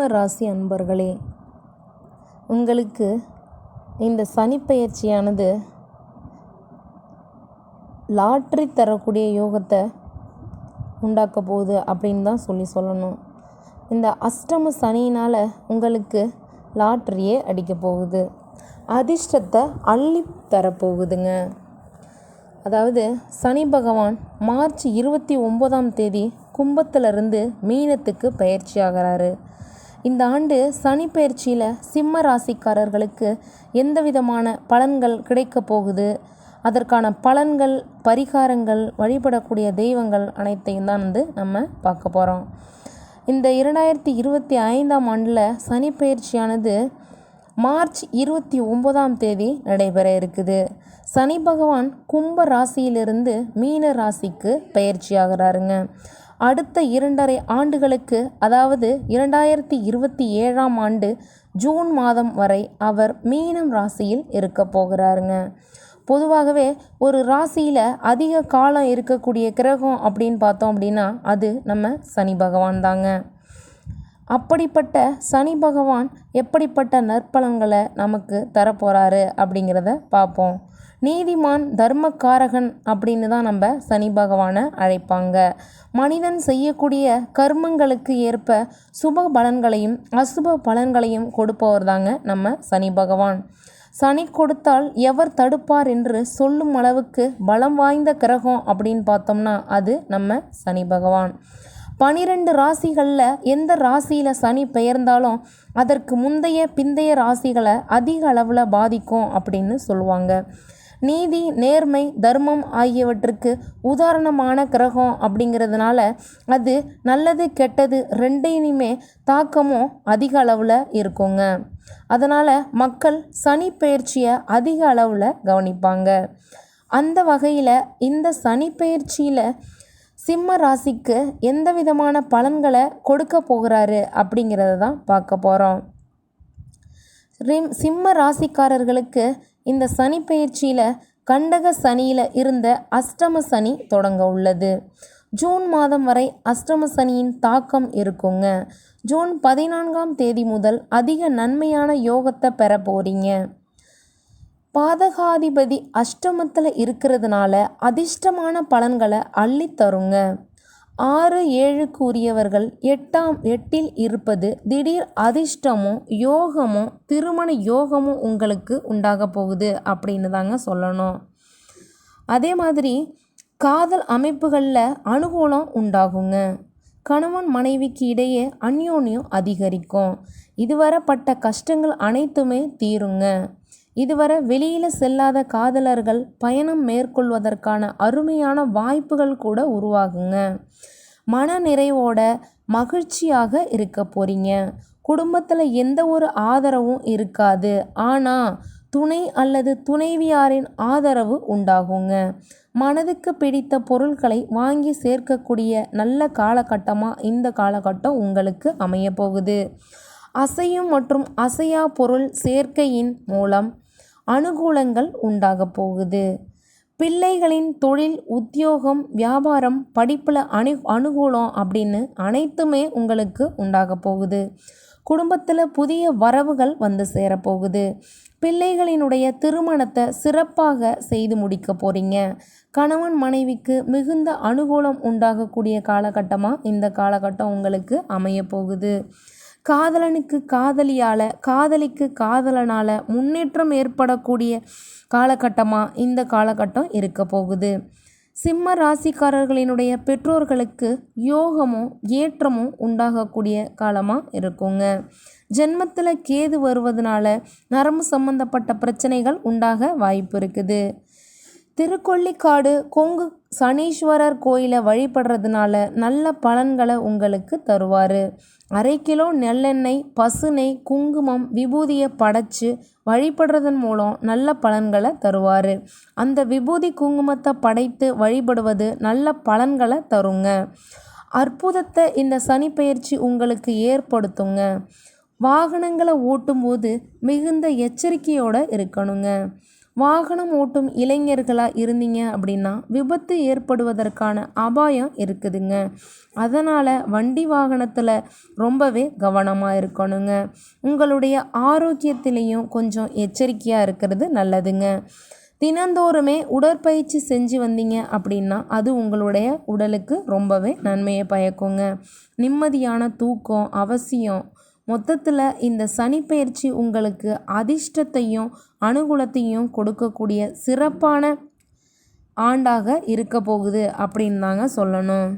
சிம்ம ராசி அன்பர்களே உங்களுக்கு இந்த சனிப்பெயர்ச்சியானது லாட்ரி தரக்கூடிய யோகத்தை உண்டாக்க போகுது அப்படின்னு தான் சொல்லி சொல்லணும். இந்த அஷ்டம சனியினால் உங்களுக்கு லாட்ரியே அடிக்க போகுது. அதிர்ஷ்டத்தை அள்ளி தரப்போகுதுங்க. அதாவது சனி பகவான் மார்ச் இருபத்தி ஒம்போதாம் தேதி கும்பத்திலிருந்து மீனத்துக்கு பயிற்சி ஆகிறாரு இந்த ஆண்டு சனி பயிற்சியில் சிம்ம ராசிக்காரர்களுக்கு எந்த விதமான பலன்கள் கிடைக்க போகுது? அதற்கான பலன்கள் பரிகாரங்கள் வழிபடக்கூடிய தெய்வங்கள் அனைத்தையும் தான் வந்து நம்ம பார்க்க போகிறோம் இந்த இரண்டாயிரத்தி இருபத்தி ஐந்தாம் ஆண்டில் சனி பயிற்சியானது மார்ச் இருபத்தி ஒன்பதாம் தேதி நடைபெற இருக்குது. சனி பகவான் கும்ப ராசியிலிருந்து மீன ராசிக்கு பயிற்சியாகிறாருங்க. அடுத்த இரண்டரை ஆண்டுகளுக்கு அதாவது இரண்டாயிரத்தி இருபத்தி ஏழாம் ஆண்டு ஜூன் மாதம் வரை அவர் மீனம் ராசியில் இருக்க போகிறாருங்க. பொதுவாகவே ஒரு ராசியில் அதிக காலம் இருக்கக்கூடிய கிரகம் அப்படின்னு பார்த்தோம் அப்படின்னா அது நம்ம சனி பகவான் தாங்க. அப்படிப்பட்ட சனி பகவான் எப்படிப்பட்ட நற்பலன்களை நமக்கு தரப்போகிறாரு அப்படிங்கிறத பார்ப்போம். நீதிமான் தர்மக்காரகன் அப்படின்னு தான் நம்ம சனி பகவானை அழைப்பாங்க. மனிதன் செய்யக்கூடிய கர்மங்களுக்கு ஏற்ப சுப பலன்களையும் அசுப பலன்களையும் கொடுப்பவர் தாங்க நம்ம சனி பகவான். சனி கொடுத்தால் எவர் தடுப்பார் என்று சொல்லும் அளவுக்கு பலம் வாய்ந்த கிரகம் அப்படின்னு பார்த்தோம்னா அது நம்ம சனி பகவான். பனிரெண்டு ராசிகளில் எந்த ராசியில் சனி பெயர்ந்தாலும் அதற்கு முந்தைய பிந்தைய ராசிகளை அதிக அளவில் பாதிக்கும் அப்படின்னு சொல்லுவாங்க. நீதி நேர்மை தர்மம் ஆகியவற்றுக்கு உதாரணமான கிரகம் அப்படிங்கிறதுனால அது நல்லது கெட்டது ரெண்டையுமே தாக்கமும் அதிக அளவில் இருக்குங்க. அதனால் மக்கள் சனி பயிற்சியை அதிக அளவில் கவனிப்பாங்க. அந்த வகையில் இந்த சனி பயிற்சியில் சிம்ம ராசிக்கு எந்த விதமான பலன்களை கொடுக்க போகிறாரு அப்படிங்கிறத தான் பார்க்க போகிறோம் ரிம் சிம்ம ராசிக்காரர்களுக்கு இந்த சனி பயிற்சியில் கண்டக சனியில் இருந்த அஷ்டம சனி தொடங்க உள்ளது. ஜூன் மாதம் வரை அஷ்டம சனியின் தாக்கம் இருக்குங்க. ஜூன் பதினான்காம் தேதி முதல் அதிக நன்மையான யோகத்தை பெற போகிறீங்க பாதகாதிபதி அஷ்டமத்தில் இருக்கிறதுனால அதிர்ஷ்டமான பலன்களை அள்ளித்தருங்க ஆறு ஏழுக்கு உரியவர்கள் எட்டாம் எட்டில் இருப்பது திடீர் அதிர்ஷ்டமும் யோகமும் திருமண யோகமும் உங்களுக்கு உண்டாக போகுது அப்படின்னு தாங்க சொல்லணும். அதே மாதிரி காதல் அமைப்புகளில் அனுகூலம் உண்டாகுங்க. கணவன் மனைவிக்கு இடையே அந்யோன்யம் அதிகரிக்கும். இதுவரை பட்ட கஷ்டங்கள் அனைத்துமே தீருங்க. இதுவரை வெளியில் செல்லாத காதலர்கள் பயணம் மேற்கொள்வதற்கான அருமையான வாய்ப்புகள் கூட உருவாகுங்க. மன நிறைவோட மகிழ்ச்சியாக இருக்க போகிறீங்க குடும்பத்தில் எந்த ஒரு ஆதரவும் இருக்காது. ஆனால் துணை அல்லது துணைவியாரின் ஆதரவு உண்டாகுங்க. மனதுக்கு பிடித்த பொருட்களை வாங்கி சேர்க்கக்கூடிய நல்ல காலகட்டமாக இந்த காலகட்டம் உங்களுக்கு அமைய போகுது. அசையும் மற்றும் அசையா பொருள் சேர்க்கையின் மூலம் அனுகூலங்கள் உண்டாக போகுது. பிள்ளைகளின் தொழில் உத்தியோகம் வியாபாரம் படிப்பில் அணு அனுகூலம் அப்படின்னு அனைத்துமே உங்களுக்கு உண்டாக போகுது. குடும்பத்தில் புதிய வரவுகள் வந்து சேரப்போகுது பிள்ளைகளினுடைய திருமணத்தை சிறப்பாக செய்து முடிக்க போகிறீங்க கணவன் மனைவிக்கு மிகுந்த அனுகூலம் உண்டாகக்கூடிய காலகட்டமாக இந்த காலகட்டம் உங்களுக்கு அமைய போகுது. காதலனுக்கு காதலியால் காதலிக்கு காதலனால் முன்னேற்றம் ஏற்படக்கூடிய காலகட்டமாக இந்த காலகட்டம் இருக்க போகுது. சிம்ம ராசிக்காரர்களினுடைய பெற்றோர்களுக்கு யோகமும் ஏற்றமும் உண்டாகக்கூடிய காலமாக இருக்குங்க. ஜென்மத்தில் கேது வருவதனால நரம்பு சம்பந்தப்பட்ட பிரச்சனைகள் உண்டாக வாய்ப்பு இருக்குது. திருக்கொள்ளிக்காடு கொங்கு சனீஸ்வரர் கோயிலை வழிபடுறதுனால நல்ல பலன்களை உங்களுக்கு தருவார். அரை கிலோ நெல்லெண்ணெய் பசுனை குங்குமம் விபூதியை படைச்சு வழிபடுறதன் மூலம் நல்ல பலன்களை தருவார். அந்த விபூதி குங்குமத்தை படைத்து வழிபடுவது நல்ல பலன்களை தருங்க. அற்புதத்தை இந்த சனி பயிற்சி உங்களுக்கு ஏற்படுத்துங்க. வாகனங்களை ஓட்டும்போது மிகுந்த எச்சரிக்கையோடு இருக்கணுங்க. வாகனம் ஓட்டும் இளைஞர்களாக இருந்தீங்க அப்படின்னா விபத்து ஏற்படுவதற்கான அபாயம் இருக்குதுங்க. அதனால் வண்டி வாகனத்தில் ரொம்பவே கவனமாக இருக்கணுங்க. உங்களுடைய ஆரோக்கியத்திலையும் கொஞ்சம் எச்சரிக்கையாக இருக்கிறது நல்லதுங்க. தினந்தோறுமே உடற்பயிற்சி செஞ்சு வந்தீங்க அப்படின்னா அது உங்களுடைய உடலுக்கு ரொம்பவே நன்மையை பயக்குங்க. நிம்மதியான தூக்கம் அவசியம் மொத்தத்தில் இந்த சனிப்பெயர்ச்சி உங்களுக்கு அதிர்ஷ்டத்தையும் அனுகூலத்தையும் கொடுக்கக்கூடிய சிறப்பான ஆண்டாக இருக்க போகுது அப்படின்னு தாங்க சொல்லணும்.